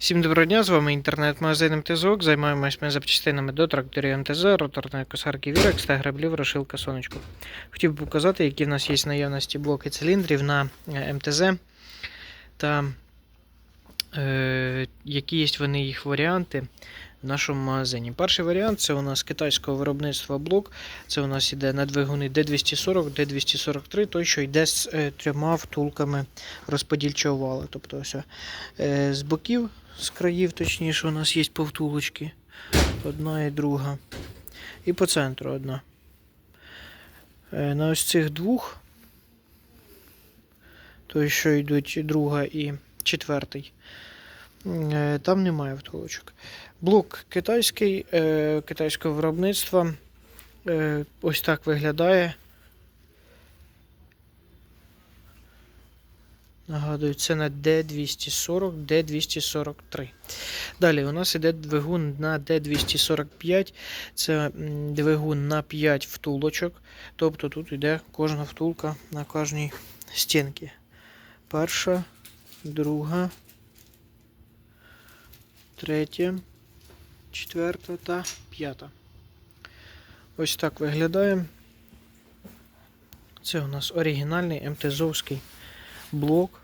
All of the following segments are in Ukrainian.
Всім доброго дня, з вами інтернет-магазин МТЗОК. Займаємось ми запчастинами до тракторів МТЗ, роторної косарки Вірекс та граблів Рошилка Сонечко. Хотів би показати, які в нас є наявності блоки циліндрів на е, МТЗ та е, які є вони їх варіанти в нашому магазині. Перший варіант це у нас китайського виробництва блок. Це у нас іде на двигуни D240, D243, той, що йде з е, трьома втулками розподільчого вала. Тобто ось, е, з боків, з країв, точніше, у нас є повтулочки. Одна і друга. І по центру одна. Е, на ось цих двох, той, що йдуть друга і четвертий, там немає втулочок. Блок китайський, е, китайського виробництва. Е, ось так виглядає. Нагадую, це на D240, D243. Далі у нас іде двигун на D245. Це двигун на 5 втулочок. Тобто тут йде кожна втулка на кожній стінці. Перша, друга, третя, четверта та п'ята. Ось так виглядає. Це у нас оригінальний МТЗовський блок.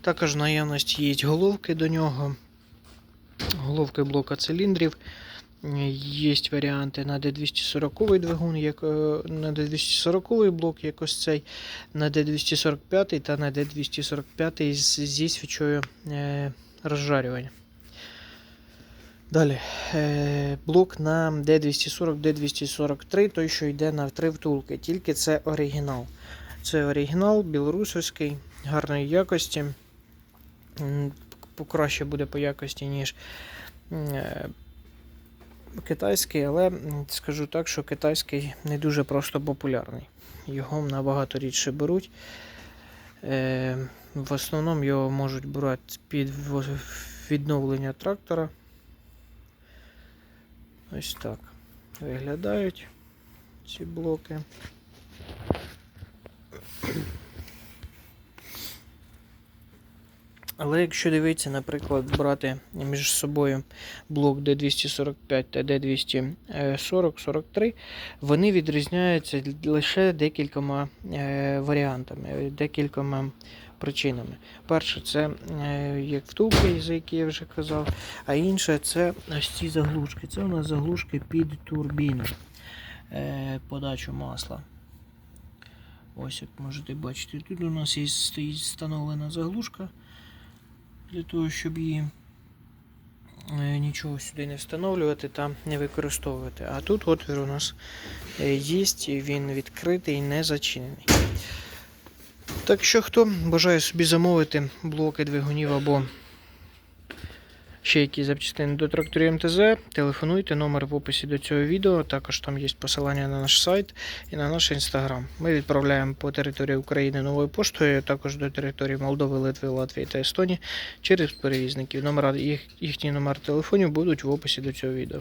Також в наявності є головки до нього. Головки блока циліндрів. Є варіанти на D240 двигун, як, е, на D240 блок, як цей, на D245 та на D245 з- зі свічою е, розжарювання. Далі. Е, блок на D240, D243, той, що йде на три втулки, тільки це оригінал. Це оригінал білорусовський, гарної якості. М, Покраще буде по якості, ніж китайський, але скажу так, що китайський не дуже просто популярний. Його набагато рідше беруть. Е, В основному його можуть брати під відновлення трактора. Ось так виглядають ці блоки. Але якщо дивитися, наприклад, брати між собою блок D245 та D240-43, вони відрізняються лише декількома е, варіантами, декількома причинами. Перше, це е, як втулки, за які я вже казав, а інше це ось ці заглушки. Це у нас заглушки під турбіну е, подачу масла. Ось як можете бачити, тут у нас є стоїть встановлена заглушка для того, щоб її е, нічого сюди не встановлювати та не використовувати. А тут отвір у нас е, є, він відкритий, не зачинений. Так що, хто бажає собі замовити блоки двигунів або ще якісь запчастини до тракторів МТЗ, телефонуйте, номер в описі до цього відео. Також там є посилання на наш сайт і на наш інстаграм. Ми відправляємо по території України новою поштою, також до території Молдови, Литви, Латвії та Естонії через перевізників. Номера, їх, їхні номери телефонів будуть в описі до цього відео.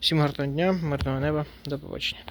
Всім гарного дня, мирного неба, до побачення.